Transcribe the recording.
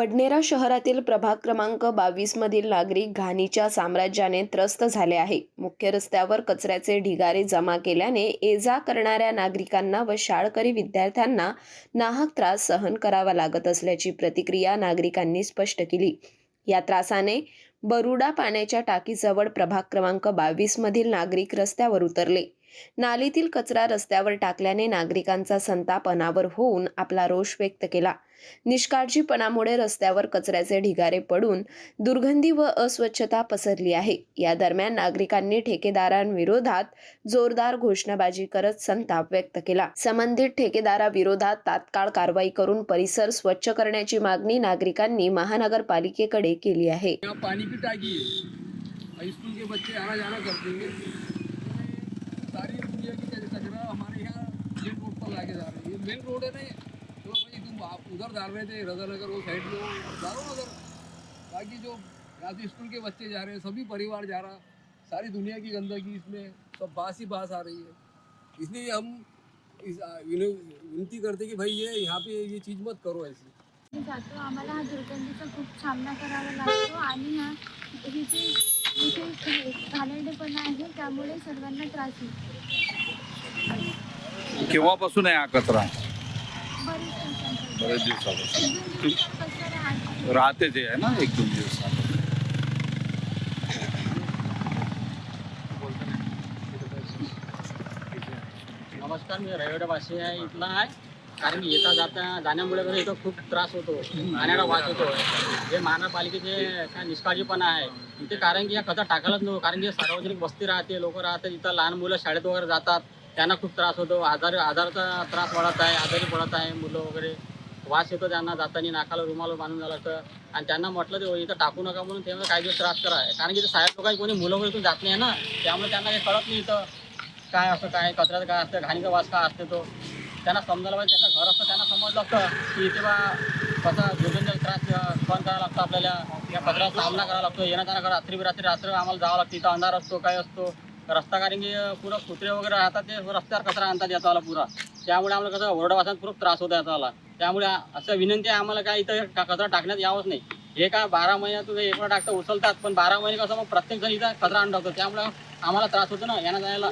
बडनेरा शहरातील प्रभाग क्रमांक बावीसमधील नागरिक घाणीच्या साम्राज्याने त्रस्त झाले आहे. मुख्य रस्त्यावर कचऱ्याचे ढिगारे जमा केल्याने ये जा करणाऱ्या नागरिकांना व शाळकरी विद्यार्थ्यांना नाहक त्रास सहन करावा लागत असल्याची प्रतिक्रिया नागरिकांनी स्पष्ट केली. या त्रासाने बरुडा पाण्याच्या टाकीजवळ प्रभाग क्रमांक बावीसमधील नागरिक रस्त्यावर उतरले. नालीतील कचरा रस्त्यावर टाकल्याने नागरिकांचा संताप अनावर होऊन आपला रोष व्यक्त केला. निष्काळजीपणामुळे रस्त्यावर कचऱ्याचे ढिगारे पडून दुर्गंधी व अस्वच्छता पसरली आहे. या दरम्यान नागरिकांनी ठेकेदारांविरोधात जोरदार घोषणाबाजी करत संताप व्यक्त केला. संबंधित ठेकेदाराविरोधात तात्काळ कारवाई करून परिसर स्वच्छ करण्याची मागणी नागरिकांनी महानगरपालिकेकडे केली आहे. पाणी की टाकी है स्कूल के बच्चे आना जाना करते हैं मेन रोड है ना तो भाई तुम आप उधर डाल रहे थे रजा नगर वो साइड में डालो ना उधर। बाकी जो से स्कूल के बच्चे जा रहे हैं सभी परिवार जा रहा। सारी दुनिया की गंदगी इसमें सब बास ही बास आ रही है। इसलिए हम इस विनती करते कि भाई ये यहाँ पे ये चीज़ मत करो ऐसी। जातो आम्हाला हा दुर्गंधीचा खूप सामना करावा लागतो आणि हा ही जी विशेष घाणेरडेपणा आहे त्यामुळे सर्वांना त्रास होतो. केव्हापासून आहे हा कचरा? बरेच दिवसापासून. राहते ते आहे ना एक दोन दिवसात नमस्कार मी रविवारवासी आहे इथला आहे. कारण की येता जाता जाण्यामुळे कसं इथं खूप त्रास होतो पाण्याला वास होतो. हे महानगरपालिकेचे काय निष्काळजीपणा आहे इथे कारण की या कचरा टाकायलाच नको कारण की सार्वजनिक वस्ती राहते लोक राहतात इथं लहान मुलं शाळेत वगैरे जातात. त्यांना खूप त्रास होतो. आजार आजाराचा त्रास वाढत आहे आजारी पडत आहे मुलं वगैरे. वास येतो त्यांना जाताना नाकाला रुमाल बांधून झालं तर आणि त्यांना म्हटलं ते इथं टाकू नका म्हणून त्यामुळे काही दिवस त्रास करा. कारण की साहेब लोकांनी कोणी मुलं वगैरे इथून जात नाही ना. त्यामुळे त्यांना काही कळत नाही इथं. काय असं काय कचऱ्याचं काय असतं घाणीचा वास काय असते तो. त्यांना समजायला पाहिजे त्यांचं घर असतं त्यांना समजलं असतं की इथे बा कसा दुर्गंध त्रास सहन करावा लागतो आपल्याला. या कचऱ्याचा सामना करावा लागतो. येणं जाणं करा रात्री रात्री रात्र आम्हाला जावं लागतं. इथं अंधार असतो काय असतो. रस्ता कारण की पुरं कुत्रे वगैरे राहतात ते रस्त्यावर कचरा आणतात आला पुरा. त्यामुळे आम्हाला कसं ओरडावासात खूप त्रास होतो याचावाला त्यामुळे असं विनंती आहे आम्हाला काय इथं कचरा टाकण्यात यावंच नाही. हे काय बारा महिन्यातून एक टाकता टाकतं उचलतात पण बारा महिने कसं मग प्रत्येक जण इथं कचरा आणून टाकतो. त्यामुळे आम्हाला त्रास होतो ना यांना जायला